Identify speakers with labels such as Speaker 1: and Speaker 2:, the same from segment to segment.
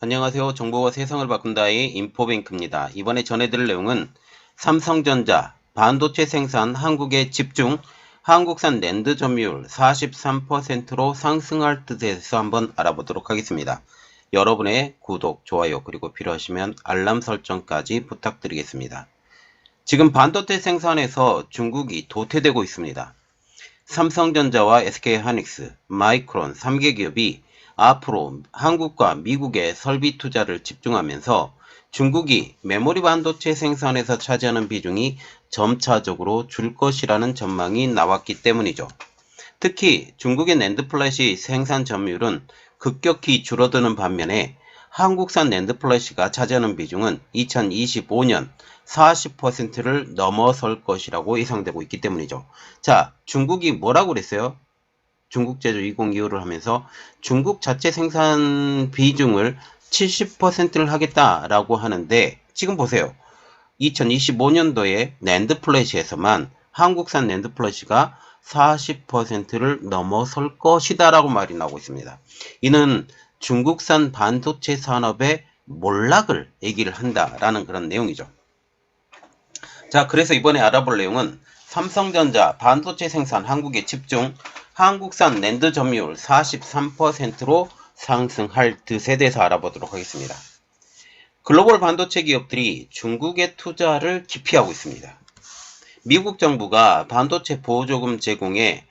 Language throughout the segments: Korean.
Speaker 1: 안녕하세요. 정보가 세상을 바꾼다의 인포뱅크입니다. 이번에 전해드릴 내용은 삼성전자 반도체 생산 한국에 집중 한국산 랜드 점유율 43%로 상승할 뜻에서 한번 알아보도록 하겠습니다. 여러분의 구독, 좋아요, 그리고 필요하시면 알람 설정까지 부탁드리겠습니다. 지금 반도체 생산에서 중국이 도태되고 있습니다. 삼성전자와 SK하이닉스, 마이크론 3개 기업이 앞으로 한국과 미국의 설비 투자를 집중하면서 중국이 메모리 반도체 생산에서 차지하는 비중이 점차적으로 줄 것이라는 전망이 나왔기 때문이죠. 특히 중국의 낸드 플래시 생산 점유율은 급격히 줄어드는 반면에 한국산 낸드 플래시가 차지하는 비중은 2025년 40%를 넘어설 것이라고 예상되고 있기 때문이죠. 자, 중국이 뭐라고 그랬어요? 중국 제조 2025를 하면서 중국 자체 생산 비중을 70%를 하겠다라고 하는데 지금 보세요. 2025년도에 낸드 플래시에서만 한국산 낸드 플래시가 40%를 넘어설 것이다 라고 말이 나오고 있습니다. 이는 중국산 반도체 산업의 몰락을 얘기를 한다라는 그런 내용이죠. 자, 그래서 이번에 알아볼 내용은 삼성전자 반도체 생산 한국에 집중 한국산 랜드 점유율 43%로 상승할 뜻에 대해서 알아보도록 하겠습니다. 글로벌 반도체 기업들이 중국의 투자를 기피하고 있습니다. 미국 정부가 반도체 보조금 제공에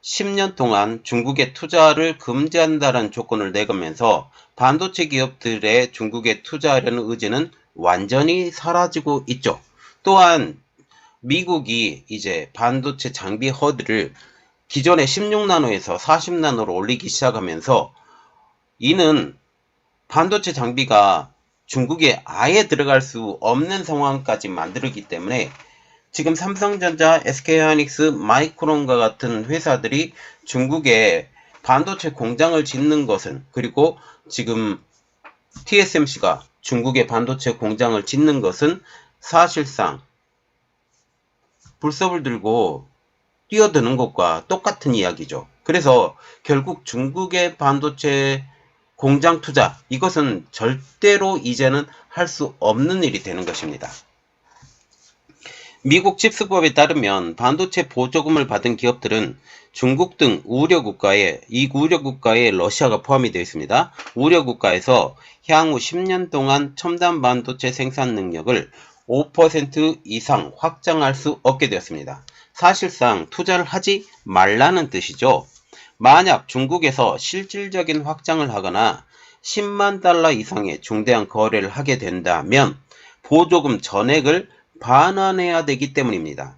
Speaker 1: 10년 동안 중국의 투자를 금지한다는 조건을 내걸면서 반도체 기업들의 중국에 투자하려는 의지는 완전히 사라지고 있죠. 또한 미국이 이제 반도체 장비 허드를 기존의 16나노에서 40나노로 올리기 시작하면서 이는 반도체 장비가 중국에 아예 들어갈 수 없는 상황까지 만들기 때문에 지금 삼성전자, SK하이닉스, 마이크론과 같은 회사들이 중국에 반도체 공장을 짓는 것은 그리고 지금 TSMC가 중국에 반도체 공장을 짓는 것은 사실상 불섭을 들고 뛰어드는 것과 똑같은 이야기죠. 그래서 결국 중국의 반도체 공장 투자 이것은 절대로 이제는 할 수 없는 일이 되는 것입니다. 미국 칩스법에 따르면 반도체 보조금을 받은 기업들은 중국 등 우려 국가에 이 우려 국가에 러시아가 포함이 되어 있습니다. 우려 국가에서 향후 10년 동안 첨단 반도체 생산 능력을 5% 이상 확장할 수 없게 되었습니다. 사실상 투자를 하지 말라는 뜻이죠. 만약 중국에서 실질적인 확장을 하거나 10만 달러 이상의 중대한 거래를 하게 된다면 보조금 전액을 반환해야 되기 때문입니다.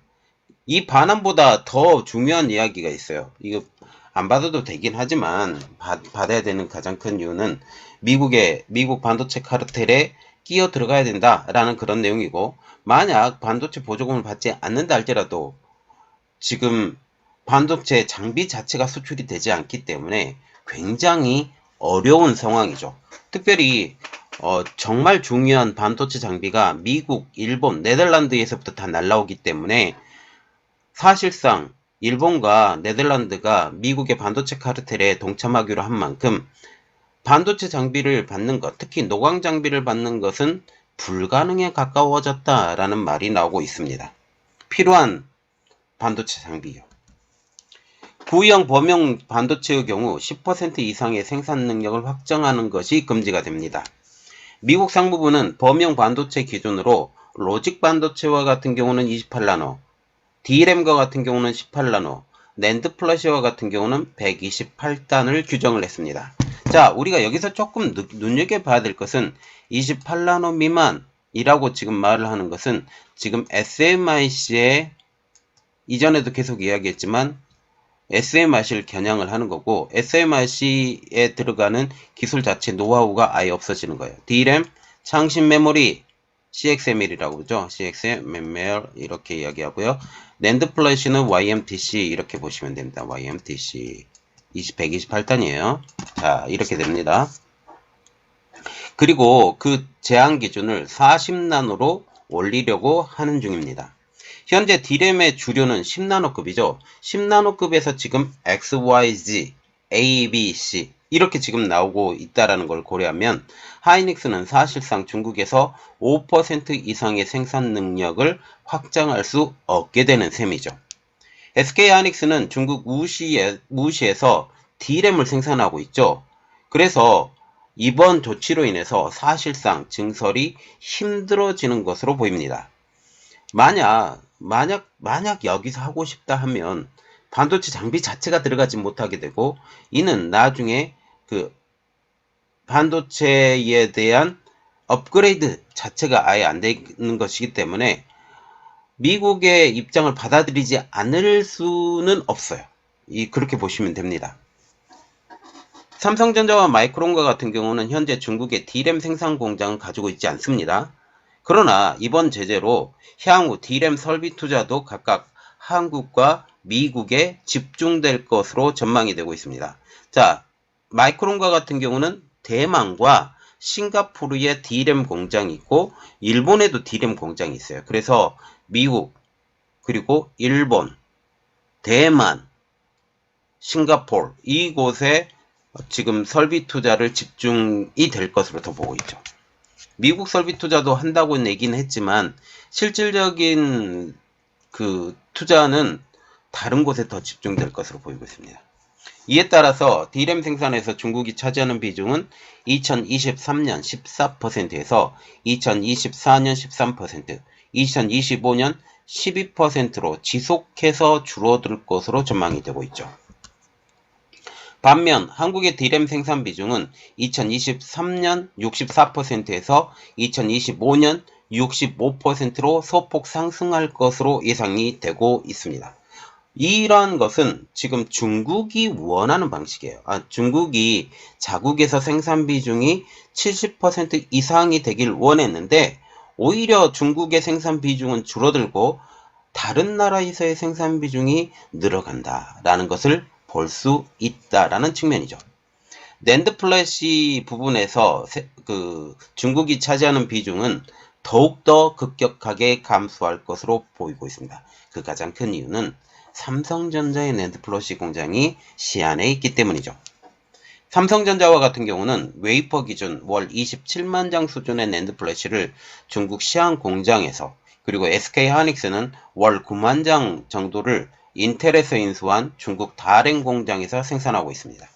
Speaker 1: 이 반환보다 더 중요한 이야기가 있어요. 이거 안 받아도 되긴 하지만 받, 받아야 되는 가장 큰 이유는 미국의 미국 반도체 카르텔에 끼어 들어가야 된다라는 그런 내용이고 만약 반도체 보조금을 받지 않는다 할지라도 지금 반도체 장비 자체가 수출이 되지 않기 때문에 굉장히 어려운 상황이죠. 특별히 어, 정말 중요한 반도체 장비가 미국, 일본, 네덜란드에서부터 다 날라오기 때문에 사실상 일본과 네덜란드가 미국의 반도체 카르텔에 동참하기로 한 만큼 반도체 장비를 받는 것, 특히 노광 장비를 받는 것은 불가능에 가까워졌다라는 말이 나오고 있습니다. 필요한 반도체 장비요. 구형 범용 반도체의 경우 10% 이상의 생산 능력을 확정하는 것이 금지가 됩니다. 미국 상무부는 범용 반도체 기준으로 로직 반도체와 같은 경우는 28나노, D램과 같은 경우는 18나노, 낸드 플러시와 같은 경우는 128단을 규정을 했습니다. 자, 우리가 여기서 조금 눈여겨봐야 될 것은 28나노 미만이라고 지금 말을 하는 것은 지금 SMIC의 이전에도 계속 이야기했지만 SMRC를 겨냥을 하는 거고 SMRC에 들어가는 기술 자체 노하우가 아예 없어지는 거예요. DRAM, 창신 메모리, CXML이라고 그러죠. CXML 이렇게 이야기하고요. 낸드 플래시는 YMTC 이렇게 보시면 됩니다. YMTC 20, 128단이에요. 자 이렇게 됩니다. 그리고 그 제한 기준을 40나노로 올리려고 하는 중입니다. 현재 D램의 주류는 10나노급이죠. 10나노급에서 지금 XYZ, A, B, C 이렇게 지금 나오고 있다라는 걸 고려하면 하이닉스는 사실상 중국에서 5% 이상의 생산 능력을 확장할 수 없게 되는 셈이죠. SK 하이닉스는 중국 무시에, 무시에서 D램을 생산하고 있죠. 그래서 이번 조치로 인해서 사실상 증설이 힘들어지는 것으로 보입니다. 만약, 만약, 만약 여기서 하고 싶다 하면 반도체 장비 자체가 들어가지 못하게 되고 이는 나중에 그 반도체에 대한 업그레이드 자체가 아예 안 되는 것이기 때문에 미국의 입장을 받아들이지 않을 수는 없어요. 이 그렇게 보시면 됩니다. 삼성전자와 마이크론과 같은 경우는 현재 중국의 D램 생산 공장을 가지고 있지 않습니다. 그러나 이번 제재로 향후 D램 설비 투자도 각각 한국과 미국에 집중될 것으로 전망이 되고 있습니다. 자, 마이크론과 같은 경우는 대만과 싱가포르에 D램 공장이 있고 일본에도 D램 공장이 있어요. 그래서 미국 그리고 일본, 대만, 싱가포르 이곳에 지금 설비 투자를 집중이 될 것으로 더 보고 있죠. 미국 설비 투자도 한다고 얘기는 했지만 실질적인 그 투자는 다른 곳에 더 집중될 것으로 보이고 있습니다. 이에 따라서 D램 생산에서 중국이 차지하는 비중은 2023년 14%에서 2024년 13%, 2025년 12%로 지속해서 줄어들 것으로 전망이 되고 있죠. 반면 한국의 D램 생산 비중은 2023년 64%에서 2025년 65%로 소폭 상승할 것으로 예상이 되고 있습니다. 이러한 것은 지금 중국이 원하는 방식이에요. 아, 중국이 자국에서 생산 비중이 70% 이상이 되길 원했는데 오히려 중국의 생산 비중은 줄어들고 다른 나라에서의 생산 비중이 늘어간다라는 것을 볼 수 있다라는 측면이죠. 낸드 플래시 부분에서 세, 그 중국이 차지하는 비중은 더욱더 급격하게 감소할 것으로 보이고 있습니다. 그 가장 큰 이유는 삼성전자의 낸드 플래시 공장이 시안에 있기 때문이죠. 삼성전자와 같은 경우는 웨이퍼 기준 월 27만 장 수준의 낸드 플래시를 중국 시안 공장에서 그리고 SK 하닉스는 월 9만 장 정도를 인텔에서 인수한 중국 다롄 공장에서 생산하고 있습니다.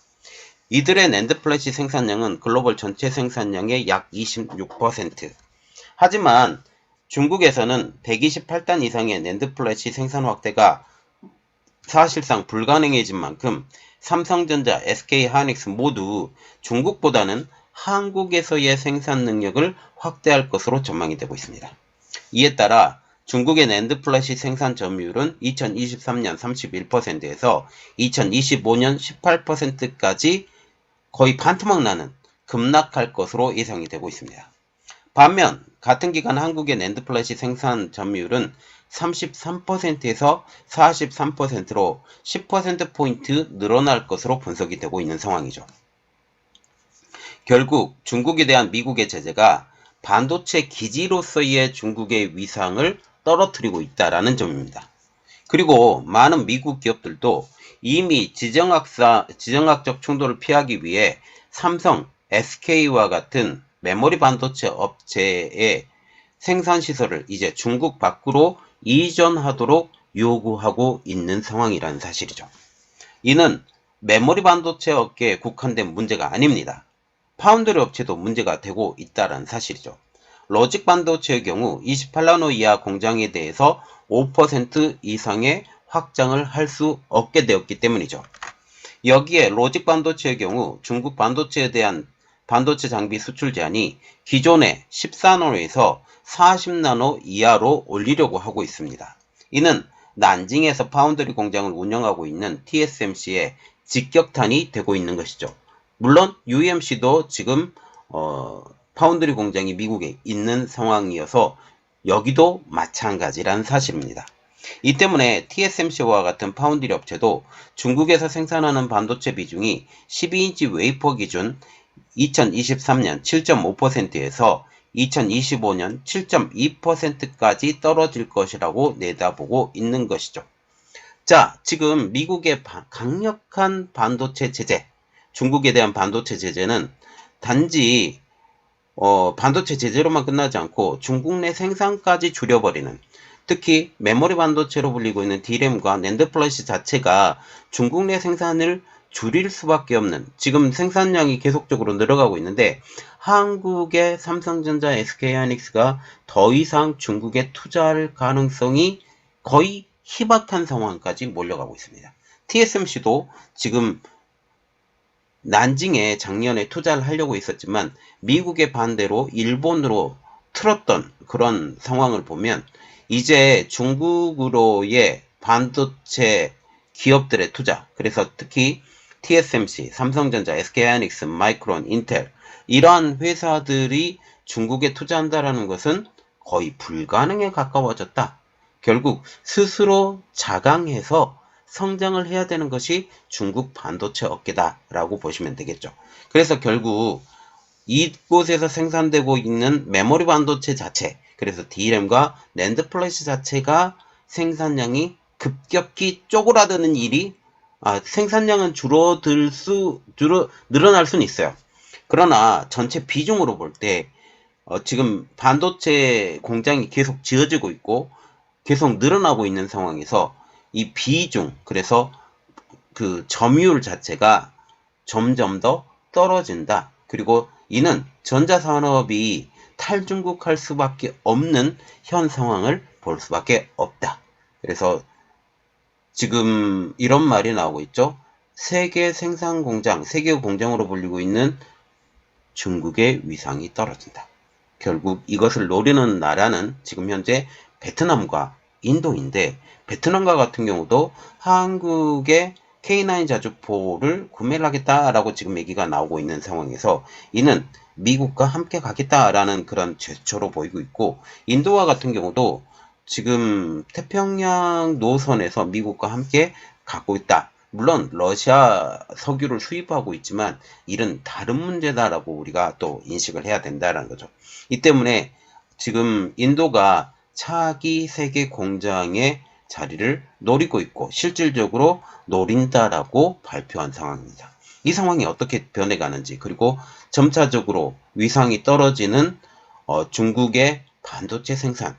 Speaker 1: 이들의 낸드 플래시 생산량은 글로벌 전체 생산량의 약 26%. 하지만 중국에서는 128단 이상의 낸드 플래시 생산 확대가 사실상 불가능해진 만큼 삼성전자, SK 하이닉스 모두 중국보다는 한국에서의 생산 능력을 확대할 것으로 전망이 되고 있습니다. 이에 따라 중국의 낸드 플래시 생산 점유율은 2023년 31%에서 2025년 18%까지 거의 반토막 나는 급락할 것으로 예상이 되고 있습니다. 반면 같은 기간 한국의 낸드 플래시 생산 점유율은 33%에서 43%로 10%포인트 늘어날 것으로 분석이 되고 있는 상황이죠. 결국 중국에 대한 미국의 제재가 반도체 기지로서의 중국의 위상을 떨어뜨리고 있다라는 점입니다. 그리고 많은 미국 기업들도 이미 지정학사, 지정학적 충돌을 피하기 위해 삼성, SK와 같은 메모리 반도체 업체의 생산 시설을 이제 중국 밖으로 이전하도록 요구하고 있는 상황이라는 사실이죠. 이는 메모리 반도체 업계에 국한된 문제가 아닙니다. 파운드리 업체도 문제가 되고 있다는 사실이죠. 로직 반도체의 경우 28나노 이하 공장에 대해서 5% 이상의 확장을 할 수 없게 되었기 때문이죠. 여기에 로직 반도체의 경우 중국 반도체에 대한 반도체 장비 수출 제한이 기존의 14나노에서 40나노 이하로 올리려고 하고 있습니다. 이는 난징에서 파운드리 공장을 운영하고 있는 TSMC의 직격탄이 되고 있는 것이죠. 물론 UMC도 지금 어, 파운드리 공장이 미국에 있는 상황이어서 여기도 마찬가지라는 사실입니다. 이 때문에 TSMC와 같은 파운드리 업체도 중국에서 생산하는 반도체 비중이 12인치 웨이퍼 기준 2023년 7.5%에서 2025년 7.2%까지 떨어질 것이라고 내다보고 있는 것이죠. 자, 지금 미국의 강력한 반도체 제재, 중국에 대한 반도체 제재는 단지 어, 반도체 제재로만 끝나지 않고 중국 내 생산까지 줄여버리는 특히 메모리 반도체로 불리고 있는 D램과 낸드 플래시 자체가 중국 내 생산을 줄일 수밖에 없는 지금 생산량이 계속적으로 늘어가고 있는데 한국의 삼성전자, SK하이닉스가 더 이상 중국에 투자할 가능성이 거의 희박한 상황까지 몰려가고 있습니다. TSMC도 지금 난징에 작년에 투자를 하려고 했었지만 미국의 반대로 일본으로 틀었던 그런 상황을 보면 이제 중국으로의 반도체 기업들의 투자 그래서 특히 TSMC, 삼성전자, SK하이닉스, 마이크론, 인텔 이러한 회사들이 중국에 투자한다라는 것은 거의 불가능에 가까워졌다. 결국 스스로 자강해서 성장을 해야 되는 것이 중국 반도체 업계다라고 보시면 되겠죠. 그래서 결국 이곳에서 생산되고 있는 메모리 반도체 자체, 그래서 DRAM과 낸드 플래시 자체가 생산량이 급격히 쪼그라드는 일이 아, 생산량은 줄어들 수, 줄어, 늘어날 수는 있어요. 그러나 전체 비중으로 볼 때, 어, 지금 반도체 공장이 계속 지어지고 있고, 계속 늘어나고 있는 상황에서 이 비중, 그래서 그 점유율 자체가 점점 더 떨어진다. 그리고 이는 전자산업이 탈중국할 수밖에 없는 현 상황을 볼 수밖에 없다. 그래서 지금 이런 말이 나오고 있죠. 세계 생산 공장, 세계 공장으로 불리고 있는 중국의 위상이 떨어진다. 결국 이것을 노리는 나라는 지금 현재 베트남과 인도인데 베트남과 같은 경우도 한국의 K9 자주포를 구매를 하겠다라고 지금 얘기가 나오고 있는 상황에서 이는 미국과 함께 가겠다라는 그런 제초로 보이고 있고 인도와 같은 경우도 지금 태평양 노선에서 미국과 함께 가고 있다. 물론 러시아 석유를 수입하고 있지만 이는 다른 문제다라고 우리가 또 인식을 해야 된다라는 거죠. 이 때문에 지금 인도가 차기 세계 공장의 자리를 노리고 있고 실질적으로 노린다라고 발표한 상황입니다. 이 상황이 어떻게 변해가는지 그리고 점차적으로 위상이 떨어지는 어, 중국의 반도체 생산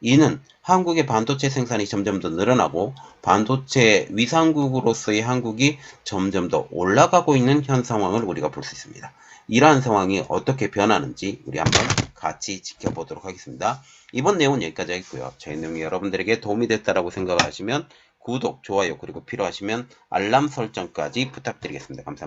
Speaker 1: 이는 한국의 반도체 생산이 점점 더 늘어나고 반도체 위상국으로서의 한국이 점점 더 올라가고 있는 현 상황을 우리가 볼 수 있습니다. 이러한 상황이 어떻게 변하는지 우리 한번 같이 지켜보도록 하겠습니다. 이번 내용은 여기까지 하겠고요. 저희 내용이 여러분들에게 도움이 됐다라고 생각하시면 구독, 좋아요 그리고 필요하시면 알람 설정까지 부탁드리겠습니다. 감사합니다.